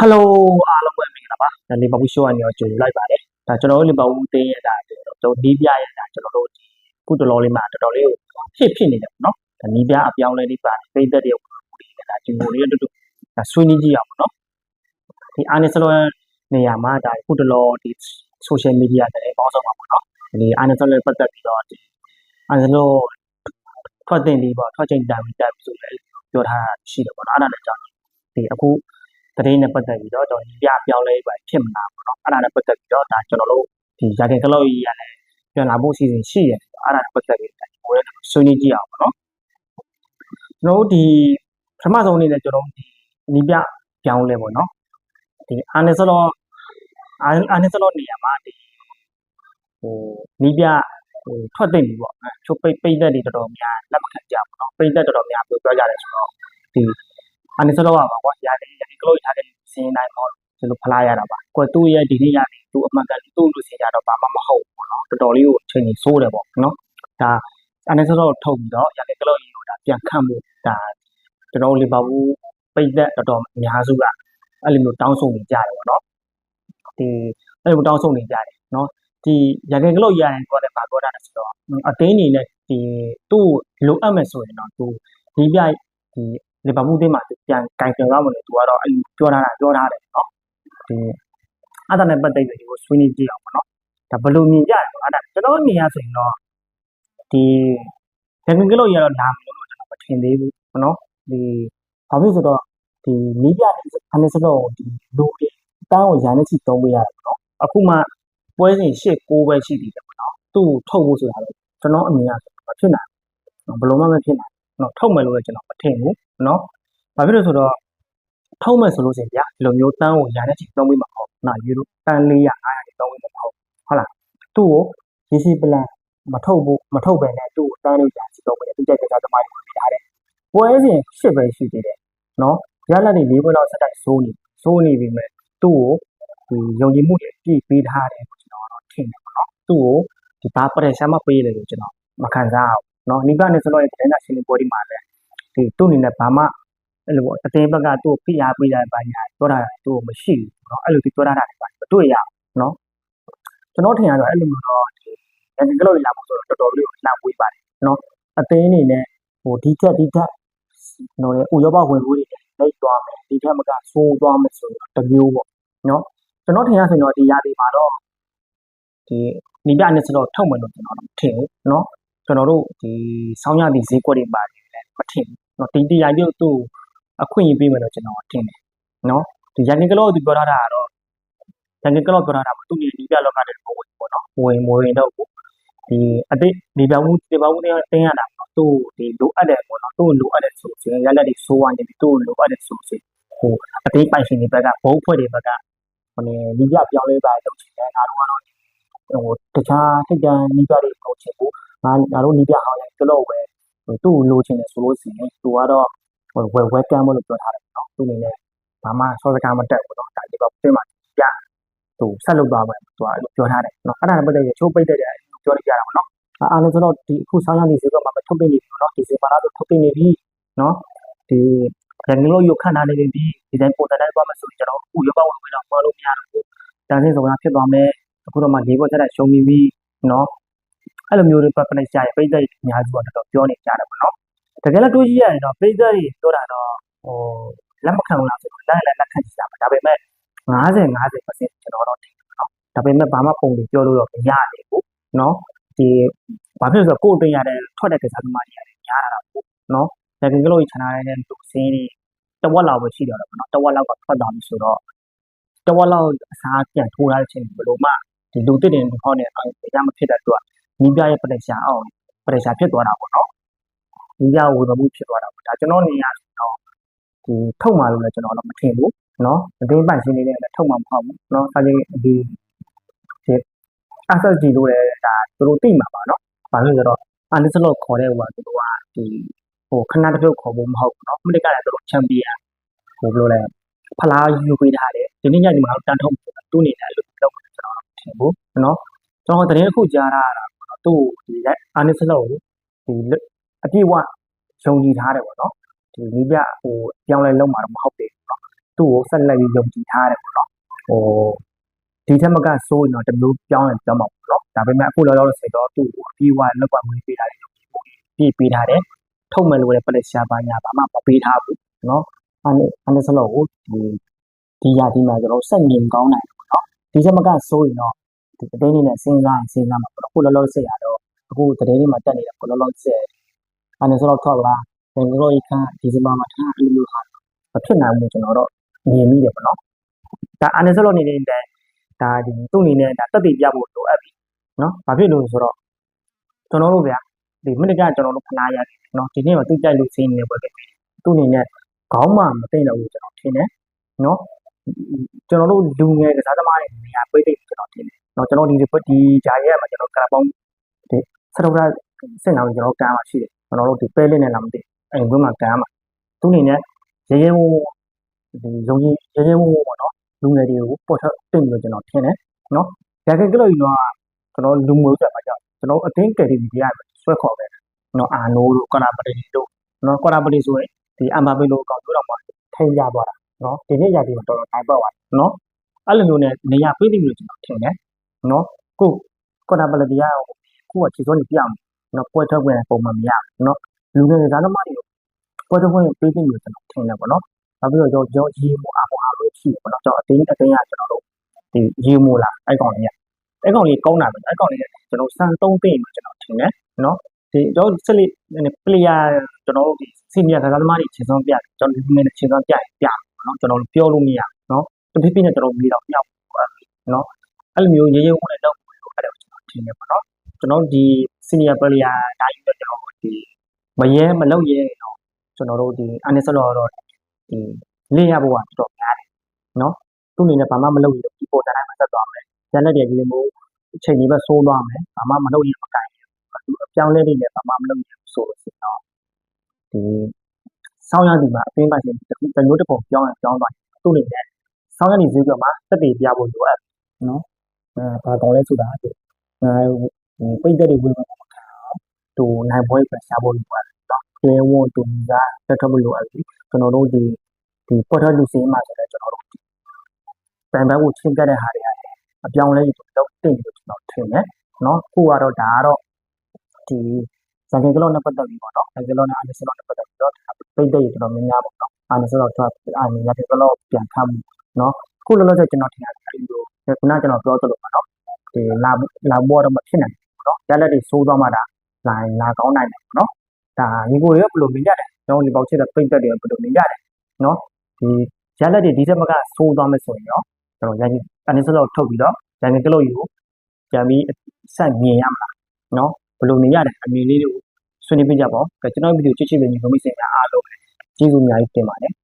ဟယ်လိုအားလုံးပဲမင်္ဂလာပါဒါလီဗာပူးရှိုးကနေတော့ကြိုလိုက်ပါတယ်ဒါကျွန်တော်တို့လီဗာပူးတင်းရတာကျွန်တော်နီးပြရတာကျွန်တော်တို့ဒီခုတလောလေးမှာတော်တော်လေးကိုဖြစ်ဖြစ်နေတယ်ပေါ့နော်ဒါနီးပြအပြောင်းလဲလေးပါတယ်ပိသက်တွေဒီဒါဂျီမိုလေးတူတူဒါဆွေးနွေးကြည့်အောင်ပေါ့နော်ဒီအာနီစလောနေရာမှာဒါခုတလောဒီ social media တွေပေါင်းစုံပါပေါ့နော်ဒီအာနီစလောပတ်သက်ပြီးတော့ဒီအာနီစလောထွက်တင်ပြီးပေါ့ထွက်ချိန်တိုင်ပြီးတက်ပြီးဆိုလည်းပြောထားတာရှိတယ်ပေါ့နော်အဲ့ဒါလည်းကြောင့်ဒီအခု သတင်းနဲ့ပတ်သက်ပြီးတော့ကျွန်တော်ဒီပြပြောင်းလဲပါဖြစ်မလားပေါ့နော်အဲ့ဒါနဲ့ပတ်သက်ပြီးတော့ဒါကျွန်တော်တို့ဒီရာခင်ကလောက်ကြီးရလည်းပြန်လာဖို့အစီအစဉ်ရှိတယ်အဲ့ဒါနဲ့ပတ်သက်ပြီးဒါကိုလည်းဆွေးနွေးကြည့်အောင်ပေါ့နော်ကျွန်တော်တို့ဒီပထမဆုံးအနေနဲ့ကျွန်တော်တို့ဒီနီးပြပြောင်းလဲပေါ့နော်ဒီအာနေစလောအာအာနေစလောနေရာမှာဒီဟိုနီးပြဟိုထွက်သိမ့်ပြီပေါ့အဲချိုးပိတ်ပိတ်သက်တွေတော်တော်များလက်မခံကြဘူးเนาะပိတ်သက်တော်တော်များပြောပြောကြတယ်ဆိုတော့ဒီ အာနေစလောကပါကွာရာခင်ရာခင်ကလောက်ထားတဲ့စင်းတိုင်းပေါ့ဒီလိုဖလားရတာပါကိုယ်သူ့ရဲ့ဒီနေ့ရနေသူ့အမှန်ကန်သူ့လူစင်ကြတော့ဘာမှမဟုတ်ဘူးပေါ့နော်တော်တော်လေးကိုအချိန်ကြီးစိုးတယ်ပေါ့နော်ဒါအာနေစလောထုတ်ပြီးတော့ရာခင်ကလောက်ကြီးကိုဒါပြန်ခတ်မှုဒါကျွန်တော်လီဗာပူးပိတ်သက်တော်တော်အများစုကအဲ့လိုမျိုးတောင်းဆိုနေကြတယ်ပေါ့နော်ဒီအဲ့လိုတောင်းဆိုနေကြတယ်နော်ဒီရခင်ကလောက်ရရင်ကိုယ်လည်းပါတော့တာဆိုတော့အတင်းနေနဲ့ဒီသူ့လိုအပ်မယ်ဆိုရင်တော့သူဒီပြဒီ လီဗာပူးတင်းမှာပြန်ကင်ကြရမှာလေသူကတော့အဲ့လိုပြောထားတာပြောထားတယ်နော်ဒီအဲ့ဒါနဲ့ပတ်သက်ပြီးဒီကိုဆွေးနွေးကြည့်အောင်ပေါ့နော်ဒါဘယ်လိုမြင်ကြလဲအဲ့ဒါကျွန်တော်မြင်ရဆိုရင်တော့ဒီရခင်ကလောက်ရတော့လာမလို့ကျွန်တော်မထင်သေးဘူးပေါ့နော်ဒီဘာဖြစ်ဆိုတော့ဒီမိပြအနည်းစတော့ဒီလူတွေတောင်းကိုရာနဲ့ချီသုံးပေးရတယ်ပေါ့နော်အခုမှပွဲစဉ်၈၉ပဲရှိသေးတယ်ပေါ့နော်သူ့ကိုထုတ်ဖို့ဆိုတာတော့ကျွန်တော်အမြင်အရမဖြစ်နိုင်ဘူးဘယ်လိုမှမဖြစ်နိုင်ဘူး နော်ထုတ်မယ်လို့လည်းကျွန်တော်မထင်ဘူးနော်ဘာဖြစ်လို့ဆိုတော့ထုတ်မယ်ဆိုလို့ရှိရင်ဗျာဒီလိုမျိုးတန်းကိုရာနဲ့ချီသုံးပေးမှာပေါ့နော်ယူရိုတန်း400 500ချီသုံးပေးမှာပေါ့ဟုတ်လားသူ့ကိုရစီပလန်မထုတ်ဘူးမထုတ်ပဲနဲ့သူ့ကိုတန်းလို့ရာချီသုံးပေးတယ်သူကြိုက်တဲ့သမားတွေပြထားတယ်ပွဲစဉ်၈ပဲရှိသေးတယ်နော်ရလက်တွေ၄ပွဲလောက်ဆက်တိုက်စိုးနေစိုးနေပြီမဲ့သူ့ကိုဒီယုံကြည်မှုတွေပြည့်ပေးထားတယ်ကျွန်တော်ကတော့ထင်တယ်ပေါ့နော်သူ့ကိုဒီဘာပရက်ရှာမပေးတယ်လို့ကျွန်တော်မခံစားအောင် နော်နိဗ္ဗာန်နဲ့ဆိုတော့တဲ့နာရှင်ပွဲဒီမှာလည်းဒီသူ့အနေနဲ့ဘာမှအဲ့လိုပေါ့အတင်းဘက်ကသူ့ကိုဖိအားပေးတာပါညာပြောတာသူ့ကိုမရှိဘူးเนาะအဲ့လိုဒီပြောတာတွေပါမတွေ့ရဘူးเนาะကျွန်တော်ထင်ရတော့အဲ့လိုမျိုးတော့ဒီရန်ကလေးလာဖို့ဆိုတော့တော်တော်လေးကိုလှမ်းဝေးပါတယ်เนาะအတင်းအနေနဲ့ဟိုဒီချက်ဒီချက်နော်လေဥရောပဝင်ဖို့တွေလိုက်သွားမယ်ဒီထက်မကဆိုးသွားမယ်ဆိုတော့တမျိုးပေါ့เนาะကျွန်တော်ထင်ရဆိုရင်တော့ဒီရာသီမှာတော့ဒီနိပြနဲ့ဆိုတော့ထုတ်မယ်လို့ကျွန်တော်တော့ထင်ဘူးเนาะ ကျွန်တော်တို့ဒီဆောင်းရသည့်ဈေးကွက်တွေပါတယ်လည်းမထင်ဘူးเนาะဒီတရားပြုတ်သူ့အခွင့်အရေးပေးမယ်လို့ကျွန်တော်ထင်တယ်เนาะဒီရန်ကလေးသူပြောထားတာကတော့ရန်ကလေးပြောထားတာသူ့နေနိပြလောကတဲ့ပုံဝင်ပေါ့เนาะဝင်ဝင်တော့ဒီအတိတ်ဒီပြောင်းမှုဒီပြောင်းမှုတွေတင်းရတာပေါ့သူ့ဒီလိုအပ်တယ်ပေါ့เนาะသူ့လိုအပ်တယ်ဆိုရင်ရလက်တွေဆိုးရနေပြီသူ့လိုအပ်တယ်ဆိုရင်ဟိုအသေးပိုင်ရှင်တွေဘက်ကဘုံဖွဲ့တွေဘက်ကဟိုနေနိပြပြောင်းလဲပါလုပ်ချင်တယ်ငါတို့ကတော့ဟိုတခြားထိတ်တန်းနိပြတွေလုပ်ချင်ဘူး ငါငါတို့နီးပြဟောင်းလည်းတလို့ပဲသူ့ကိုလိုချင်တယ်ဆိုလို့ရှိရင်သူကတော့ဝယ်ဝယ်ကမ်းမလို့ပြောထားတယ်နော်သူအနေနဲ့ဘာမှဆော့စကားမတက်ဘူးနော်ဒါဒီဘက်ပြင်မှာပြသူဆက်လုပ်သွားမယ်သူကအဲ့လိုပြောထားတယ်နော်အဲ့ဒါနဲ့ပတ်သက်ရချိုးပိတ်တဲ့ကြပြောရကြတာပေါ့နော်အားလုံးဆိုတော့ဒီအခုဆောင်းရနေစေကမှာထုတ်ပြနေပြီနော်ဒီစေပါလားဆိုထုတ်ပြနေပြီနော်ဒီရန်လို့ရုပ်ခန္ဓာနေနေဒီဒီဇိုင်းပုံစံတိုင်းသွားမယ်ဆိုရင်ကျွန်တော်အခုရုပ်ပေါင်းဝင်တော့မလို့မရဘူးတန်ဆင်းဆိုတာဖြစ်သွားမယ်အခုတော့မှ၄ဘွက်ထက်ရှုံးပြီးပြီနော် အဲ့လိုမျိုးတွေ publish ရရပိတ်သက်အများစုကတော်တော်ပြောနေကြတယ်ပေါ့နော်တကယ်လို့တွေးကြည့်ရရင်တော့ပိတ်သက်တွေပြောတာတော့ဟိုလက်မခံဘူးလားဆိုတော့လက်လက်လက်ခံကြည့်ရမှာဒါပေမဲ့50 50%ကျွန်တော်တော့ထိတယ်ပေါ့နော်ဒါပေမဲ့ဘာမှပုံတွေပြောလို့တော့မရသေးဘူးနော်ဒီဘာဖြစ်လို့ဆိုတော့ကိုယ်တင်ရတယ်ထွက်တဲ့ကစားသမားတွေရတယ်များတာပေါ့နော်လက်ကင်ကလို့ခြံထားတဲ့လူစင်းတွေတဝက်လောက်ပဲရှိတော့တယ်ပေါ့နော်တဝက်လောက်ကထွက်သွားပြီဆိုတော့တဝက်လောက်အစားပြန်ထိုးရတဲ့အချိန်ဘယ်လိုမှဒီလူတစ်တင်ဟောင်းနေအောင်ရမဖြစ်တဲ့အတွက် နီးပြရဲ့ pressure အောက် pressure ဖြစ်သွားတာပေါ့နော်နီးပြဝေတော်မှုဖြစ်သွားတာပေါ့ဒါကျွန်တော်နေရဆိုတော့ဒီထုတ်မှလို့လည်းကျွန်တော်တော့မထင်ဘူးနော်အတင်းပိုင်ရှင်းနေတဲ့လည်းထုတ်မှမဟုတ်ဘူးနော်ဒါကြီးဒီဒီ SSG လို့လည်းဒါသူတို့သိမှာပါနော်ဘာလို့လဲဆိုတော့ Arsenal ခေါ်တဲ့ဟိုကသူတို့ကဒီဟိုခဏတစ်ပြုတ်ခေါ်ဖို့မဟုတ်ဘူးနော်အမေရိကလည်းသူတို့ champion ဟိုဘယ်လိုလဲဖလားယူပေးထားတယ်ဒီနေ့ညဒီမှာတန်ထုံးသူ့အနေနဲ့အဲ့လိုလုပ်တယ်ကျွန်တော်ထင်ဘူးနော်ကျွန်တော်သတင်းတစ်ခုကြားရတာ သူ့ဒီအာနစ်စလော့ကိုဒီအပြည့်ဝယုံကြည်ထားတယ်ပေါ့နော်ဒီမိပြဟိုပြောင်းလဲလုံးမှာတော့မဟုတ်သေးဘူးပေါ့သူ့ကိုဆက်လက်ပြီးယုံကြည်ထားတယ်ပေါ့နော်ဟိုဒီထက်မကဆိုးရင်တော့တမျိုးပြောင်းလဲပြောင်းမှာပေါ့နော်ဒါပေမဲ့အခုလောလောဆယ်တော့သူ့ကိုအပြည့်ဝလောက်ပါမွေးပေးထားတယ်ပြည့်ပေးထားတယ်ထုတ်မယ်လို့လည်းပလက်ရှာပါညာဘာမှမပေးထားဘူးနော်အာနစ်အာနစ်စလော့ကိုဒီဒီရာဒီမှာကျွန်တော်ဆက်မြင်ကောင်းနိုင်တယ်ပေါ့နော်ဒီထက်မကဆိုးရင်တော့ ဒီတတင်းလေးနဲ့စဉ်းစားရင်စဉ်းစားမှာပေါ့နော်အခုလောလောဆယ်ရတော့အခုတတင်းလေးမှာတက်နေတာပေါ့လောလောဆယ်အဲ့ဒါဆိုတော့ထောက်လာကျွန်တော်တို့အခါဒီဇင်ဘာမှာထားအဲ့လိုဟာမဖြစ်နိုင်ဘူးကျွန်တော်တို့မြင်မိတယ်ပေါ့နော်ဒါအနေဆိုလို့နေနေတဲ့ဒါဒီသူ့အနေနဲ့ဒါတက်တည်ပြဖို့လိုအပ်ပြီနော်ဘာဖြစ်လို့ဆိုတော့ကျွန်တော်တို့ဗျာဒီမိနစ်ကကျွန်တော်တို့ခဏရတယ်နော်ဒီနေ့မှသူ့ကြိုက်လို့စင်းနေပွဲပဲသူ့အနေနဲ့ခေါင်းမှမသိတော့ဘူးကျွန်တော်ထင်တယ်နော် ကျွန်တော်တို့လူငယ်ကစားသမားတွေနေရာပေးသိကျွန်တော်ထင်တယ်နော်ကျွန်တော်ဒီဒီဂျာရဲမှာကျွန်တော်ကရာပေါင်းဒီစရုပ်ရစင်အောင်ကျွန်တော်ကမ်းမှာရှိတယ်ကျွန်တော်တို့ဒီပဲလင်းနဲ့လာမသိအဲ့ဘက်မှာကမ်းမှာသူ့အနေနဲ့ရဲရဲဝုံဒီယုံကြည်ရဲရဲဝုံပေါ့နော်လူငယ်တွေကိုပေါ်ထွက်တင်လို့ကျွန်တော်ထင်တယ်နော်ဒါကကလို့ရင်တော့ကျွန်တော်လူမျိုးဆက်ပါကြောက်ကျွန်တော်အတင်းကယ်တီဗီရဆွဲခေါ်ပဲနော်အာနိုးတို့ကနာပတီတို့နော်ကနာပတီဆိုရင်ဒီအမ်ဘာဘေလိုကောင်တို့တော့မှထိန်ကြသွားတာ နော်ဒီနေ့ရာဒီမှာတော်တော်တိုင်းပတ်သွားနော်အဲ့လိုမျိုးနဲ့နေရာပေးတယ်လို့ကျွန်တော်ထင်တယ်နော်ကိုကနာပတီရကိုကခြေစွမ်းနေပြအောင်နော်ပွဲထွက်ဝင်ပုံမှန်မရဘူးနော်လူငယ်ကစားသမားတွေပွဲထွက်ဝင်ပေးတယ်လို့ကျွန်တော်ထင်တယ်ပေါ့နော်နောက်ပြီးတော့ကျွန်တော်ရေမိုအားပေါ်အားလို့ရှိပေါ့နော်ကျွန်တော်အတင်းအတင်းရကျွန်တော်တို့ဒီရေမိုလာအဲ့ကောင်လေးအဲ့ကောင်လေးကောင်းတာပဲအဲ့ကောင်လေးကျွန်တော်စံသုံးသိရင်ကျွန်တော်ထင်တယ်နော်ဒီတော့ဆက်လက်ပလေယာကျွန်တော်တို့ဒီစီနီယာကစားသမားတွေခြေစွမ်းပြကျွန်တော်ဒီနေ့ခြေစွမ်းပြရင်ပြ ပေါ့နော်ကျွန်တော်ပြောလို့မရနော်တဖြည်းဖြည်းနဲ့ကျွန်တော်မြေတော့မြောက်နော်အဲ့လိုမျိုးရေရဲဝင်တော့အဲ့ဒါကျွန်တော်ထင်တယ်ပေါ့နော်ကျွန်တော်ဒီစီနီယာပလေယာဒါယူတော့ကျွန်တော်ဒီမရဲမလောက်ရဲတော့ကျွန်တော်တို့ဒီအနိစလောတော့ဒီလေးရဖို့ကတော်တော်များတယ်နော်သူ့အနေနဲ့ဘာမှမလုပ်ရဘူးဒီပေါ်တိုင်းမှာဆက်သွားမယ်ကျန်တဲ့ဒီလိုမျိုးအချိန်ကြီးပဲဆိုးသွားမယ်ဘာမှမလုပ်ရမကင်ဘူးအပြောင်းလဲနေတယ်ဘာမှမလုပ်ရဘူးဆိုလို့ဆိုတော့ဒီ ဆောင်းရည်ဒီမှာအပင်းပါရှင်တစ်ခုတစ်မျိုးတစ်ပုံပြောင်းရင်ပြောင်းသွားသူ့အနေနဲ့ဆောင်းရည်ဈေးကမှာတက်တည်ပြဖို့လိုအပ်နော်အဲဘာကောင်းလဲဆိုတာဒီအဲပိတ်သက်တွေဝင်မှာမခံအောင်သူနိုင်ပွဲပဲရှားဖို့လိုအပ်တော့ကျဲဝွန်တူကတက်ထမလို့အပ်ပြီကျွန်တော်တို့ဒီဒီပေါ်ထလူစင်းမှာဆိုတော့ကျွန်တော်တို့ပန်ဘက်ကိုချင်းကတဲ့ဟာတွေအပြောင်းလဲယူတော့တင်လို့ကျွန်တော်ထင်တယ်နော်ခုကတော့ဒါကတော့ဒီ ဇန်ကင်ကလောနဲ့ပတ်သက်ပြီးပေါ့နော်ဇန်ကင်ကလောနဲ့အာနစ်စလောနဲ့ပတ်သက်ပြီးတော့ပိတ်တဲ့ကျွန်တော်များများပေါ့နော်အာနစ်စလောတော့အာနစ်ရတဲ့ကလောပြန်ခတ်မှုနော်ခုလောလောဆယ်ကျွန်တော်ထင်ရတယ်အဲဒီလိုခုနကျွန်တော်ပြောသလိုပေါ့နော်ဒီလာလာဘောတော့မဖြစ်နိုင်ဘူးနော်ရလက်တွေစိုးသွားမှဒါလာလာကောင်းနိုင်တယ်ပေါ့နော်ဒါညီကိုတွေကဘယ်လိုမြင်ကြတယ်ကျွန်တော်ဒီပေါက်ချက်တဲ့ပိတ်သက်တွေဘယ်လိုမြင်ကြတယ်နော်ဒီရလက်တွေဒီထက်မကစိုးသွားမယ်ဆိုရင်တော့ကျွန်တော်ရန်အနစ်စလောထုတ်ပြီးတော့ရန်ကလောယူကိုပြန်ပြီးဆက်မြင်ရမှာနော် ဘယ်လိုမြင်ရတယ်အမြင်လေးတွေကိုဆွေးနွေးပြကြပါဦးကျွန်တော်ဗီဒီယိုချစ်ချစ်လေးညီကိုမိတ်ဆွေများအားလုံးကျေးဇူးအများကြီးတင်ပါတယ်